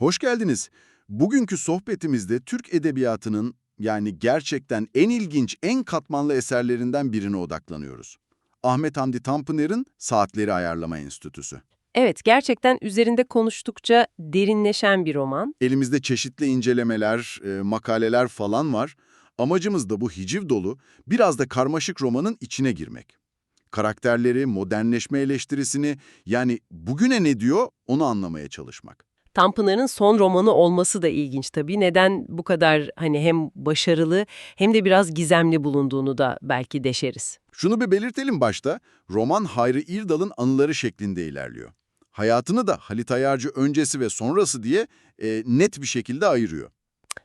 Hoş geldiniz. Bugünkü sohbetimizde Türk edebiyatının yani gerçekten en ilginç, en katmanlı eserlerinden birine odaklanıyoruz. Ahmet Hamdi Tanpınar'ın Saatleri Ayarlama Enstitüsü. Evet, gerçekten üzerinde konuştukça derinleşen bir roman. Elimizde çeşitli incelemeler, e, makaleler falan var. Amacımız da bu hiciv dolu, biraz da karmaşık romanın içine girmek. Karakterleri, modernleşme eleştirisini, yani bugüne ne diyor onu anlamaya çalışmak. Tanpınar'ın son romanı olması da ilginç tabii. Neden bu kadar hani hem başarılı hem de biraz gizemli bulunduğunu da belki deşeriz. Şunu bir belirtelim başta, roman Hayri İrdal'ın anıları şeklinde ilerliyor. Hayatını da Halit Ayarcı öncesi ve sonrası diye e, net bir şekilde ayırıyor.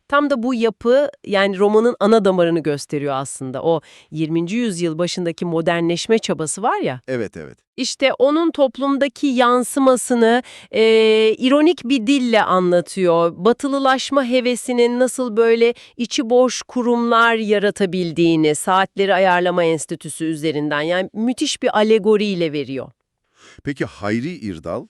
Tam da bu yapı yani romanın ana damarını gösteriyor aslında. O 20. yüzyıl başındaki modernleşme çabası var ya. Evet evet. İşte onun toplumdaki yansımasını e, ironik bir dille anlatıyor. Batılılaşma hevesinin nasıl böyle içi boş kurumlar yaratabildiğini Saatleri Ayarlama Enstitüsü üzerinden yani müthiş bir alegoriyle veriyor. Peki Hayri İrdal,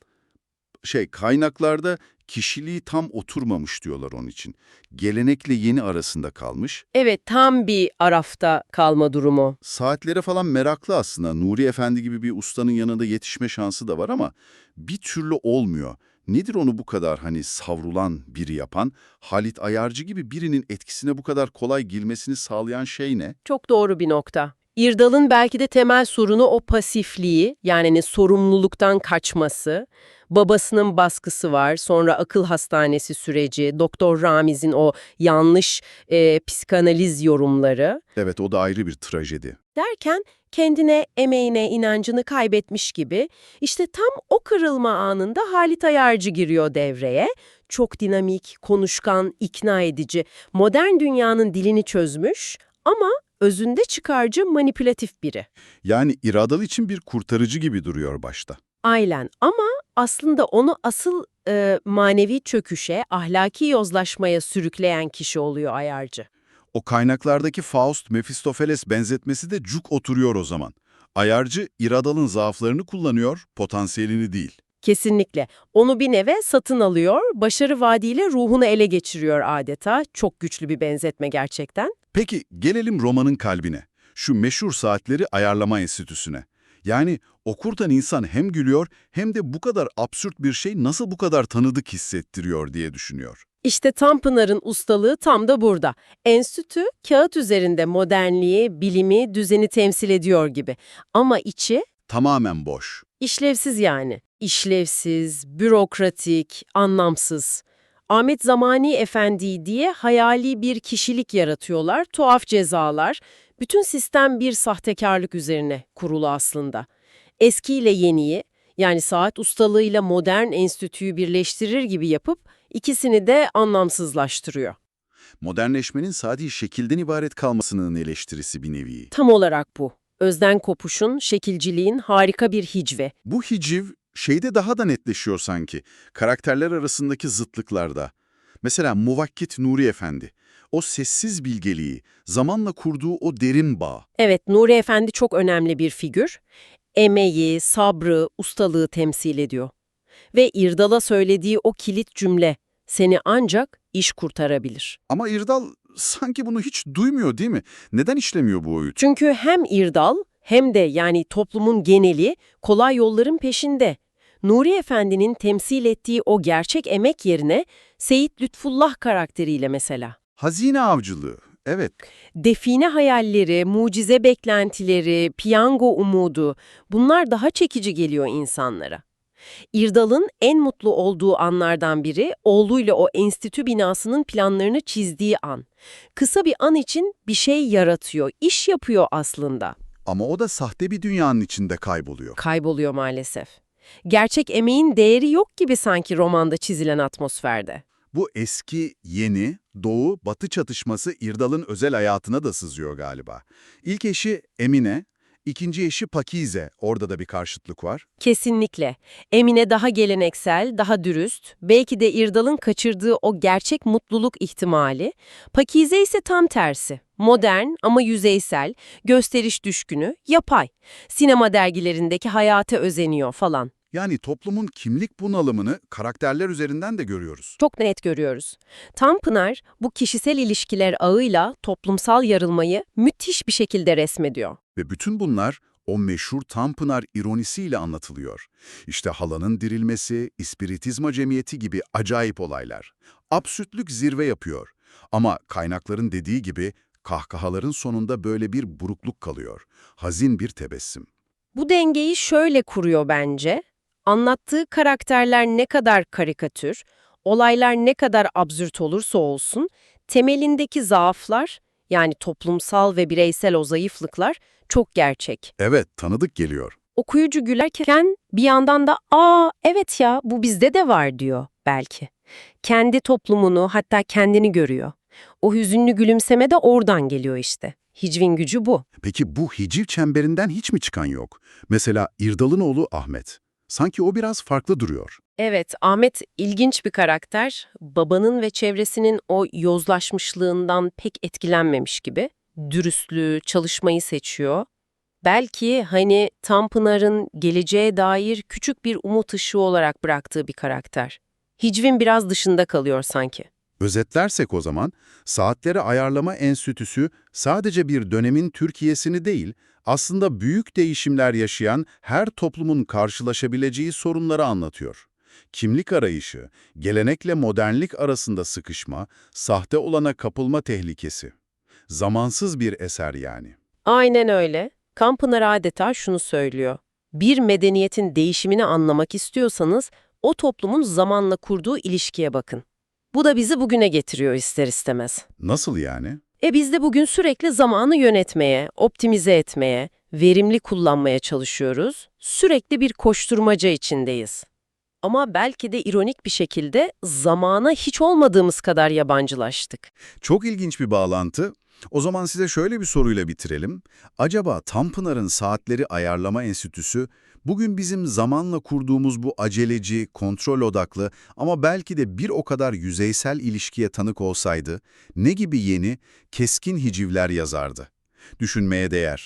şey kaynaklarda kişiliği tam oturmamış diyorlar onun için. Gelenekle yeni arasında kalmış. Evet tam bir arafta kalma durumu. Saatlere falan meraklı aslında. Nuri Efendi gibi bir ustanın yanında yetişme şansı da var ama bir türlü olmuyor. Nedir onu bu kadar hani savrulan biri yapan, Halit Ayarcı gibi birinin etkisine bu kadar kolay girmesini sağlayan şey ne? Çok doğru bir nokta. İrdal'ın belki de temel sorunu o pasifliği, yani hani sorumluluktan kaçması. Babasının baskısı var, sonra akıl hastanesi süreci, Doktor Ramiz'in o yanlış e, psikanaliz yorumları. Evet o da ayrı bir trajedi. Derken kendine, emeğine, inancını kaybetmiş gibi işte tam o kırılma anında Halit Ayarcı giriyor devreye. Çok dinamik, konuşkan, ikna edici, modern dünyanın dilini çözmüş ama özünde çıkarcı, manipülatif biri. Yani İradal için bir kurtarıcı gibi duruyor başta. Aynen ama aslında onu asıl e, manevi çöküşe, ahlaki yozlaşmaya sürükleyen kişi oluyor Ayarcı. O kaynaklardaki Faust Mephistopheles benzetmesi de cuk oturuyor o zaman. Ayarcı İradal'ın zaaflarını kullanıyor, potansiyelini değil. Kesinlikle. Onu bir neve satın alıyor, başarı vaadiyle ruhunu ele geçiriyor adeta. Çok güçlü bir benzetme gerçekten. Peki gelelim romanın kalbine. Şu meşhur saatleri ayarlama enstitüsüne. Yani okurken insan hem gülüyor hem de bu kadar absürt bir şey nasıl bu kadar tanıdık hissettiriyor diye düşünüyor. İşte Tanpınar'ın ustalığı tam da burada. Enstitü, kağıt üzerinde modernliği, bilimi, düzeni temsil ediyor gibi. Ama içi Tamamen boş. işlevsiz yani. İşlevsiz, bürokratik, anlamsız. Ahmet Zamani Efendi diye hayali bir kişilik yaratıyorlar, tuhaf cezalar. Bütün sistem bir sahtekarlık üzerine kurulu aslında. Eskiyle yeniyi, yani saat ustalığıyla modern enstitüyü birleştirir gibi yapıp ikisini de anlamsızlaştırıyor. Modernleşmenin sadece şekilden ibaret kalmasının eleştirisi bir nevi. Tam olarak bu. Özden kopuşun, şekilciliğin harika bir hicve. Bu hiciv şeyde daha da netleşiyor sanki. Karakterler arasındaki zıtlıklarda. Mesela Muvakkit Nuri Efendi. O sessiz bilgeliği, zamanla kurduğu o derin bağ. Evet, Nuri Efendi çok önemli bir figür. Emeği, sabrı, ustalığı temsil ediyor. Ve İrdal'a söylediği o kilit cümle, seni ancak iş kurtarabilir. Ama İrdal sanki bunu hiç duymuyor değil mi? Neden işlemiyor bu öğüt? Çünkü hem İrdal hem de yani toplumun geneli kolay yolların peşinde. Nuri Efendi'nin temsil ettiği o gerçek emek yerine Seyit Lütfullah karakteriyle mesela. Hazine avcılığı. Evet. Define hayalleri, mucize beklentileri, piyango umudu bunlar daha çekici geliyor insanlara. İrdal'ın en mutlu olduğu anlardan biri oğluyla o enstitü binasının planlarını çizdiği an. Kısa bir an için bir şey yaratıyor, iş yapıyor aslında. Ama o da sahte bir dünyanın içinde kayboluyor. Kayboluyor maalesef. Gerçek emeğin değeri yok gibi sanki romanda çizilen atmosferde. Bu eski, yeni, doğu, batı çatışması İrdal'ın özel hayatına da sızıyor galiba. İlk eşi Emine, ikinci eşi Pakize. Orada da bir karşıtlık var. Kesinlikle. Emine daha geleneksel, daha dürüst, belki de İrdal'ın kaçırdığı o gerçek mutluluk ihtimali. Pakize ise tam tersi. Modern ama yüzeysel, gösteriş düşkünü, yapay. Sinema dergilerindeki hayata özeniyor falan. Yani toplumun kimlik bunalımını karakterler üzerinden de görüyoruz. Çok net görüyoruz. Tanpınar bu kişisel ilişkiler ağıyla toplumsal yarılmayı müthiş bir şekilde resmediyor. Ve bütün bunlar o meşhur Tanpınar ironisiyle anlatılıyor. İşte halanın dirilmesi, ispiritizma cemiyeti gibi acayip olaylar. Absürtlük zirve yapıyor. Ama kaynakların dediği gibi kahkahaların sonunda böyle bir burukluk kalıyor. Hazin bir tebessüm. Bu dengeyi şöyle kuruyor bence. Anlattığı karakterler ne kadar karikatür, olaylar ne kadar absürt olursa olsun, temelindeki zaaflar, yani toplumsal ve bireysel o zayıflıklar çok gerçek. Evet, tanıdık geliyor. Okuyucu gülerken bir yandan da ''Aa evet ya bu bizde de var'' diyor belki. Kendi toplumunu hatta kendini görüyor. O hüzünlü gülümseme de oradan geliyor işte. Hicvin gücü bu. Peki bu hiciv çemberinden hiç mi çıkan yok? Mesela İrdal'ın oğlu Ahmet. Sanki o biraz farklı duruyor. Evet, Ahmet ilginç bir karakter. Babanın ve çevresinin o yozlaşmışlığından pek etkilenmemiş gibi. Dürüstlüğü, çalışmayı seçiyor. Belki hani Tanpınar'ın geleceğe dair küçük bir umut ışığı olarak bıraktığı bir karakter. Hicvin biraz dışında kalıyor sanki. Özetlersek o zaman, Saatleri Ayarlama Enstitüsü sadece bir dönemin Türkiye'sini değil, aslında büyük değişimler yaşayan her toplumun karşılaşabileceği sorunları anlatıyor. Kimlik arayışı, gelenekle modernlik arasında sıkışma, sahte olana kapılma tehlikesi. Zamansız bir eser yani. Aynen öyle. Kampınar adeta şunu söylüyor. Bir medeniyetin değişimini anlamak istiyorsanız o toplumun zamanla kurduğu ilişkiye bakın. Bu da bizi bugüne getiriyor ister istemez. Nasıl yani? E biz de bugün sürekli zamanı yönetmeye, optimize etmeye, verimli kullanmaya çalışıyoruz. Sürekli bir koşturmaca içindeyiz. Ama belki de ironik bir şekilde zamana hiç olmadığımız kadar yabancılaştık. Çok ilginç bir bağlantı. O zaman size şöyle bir soruyla bitirelim. Acaba Tanpınar'ın Saatleri Ayarlama Enstitüsü bugün bizim zamanla kurduğumuz bu aceleci, kontrol odaklı ama belki de bir o kadar yüzeysel ilişkiye tanık olsaydı ne gibi yeni, keskin hicivler yazardı? Düşünmeye değer.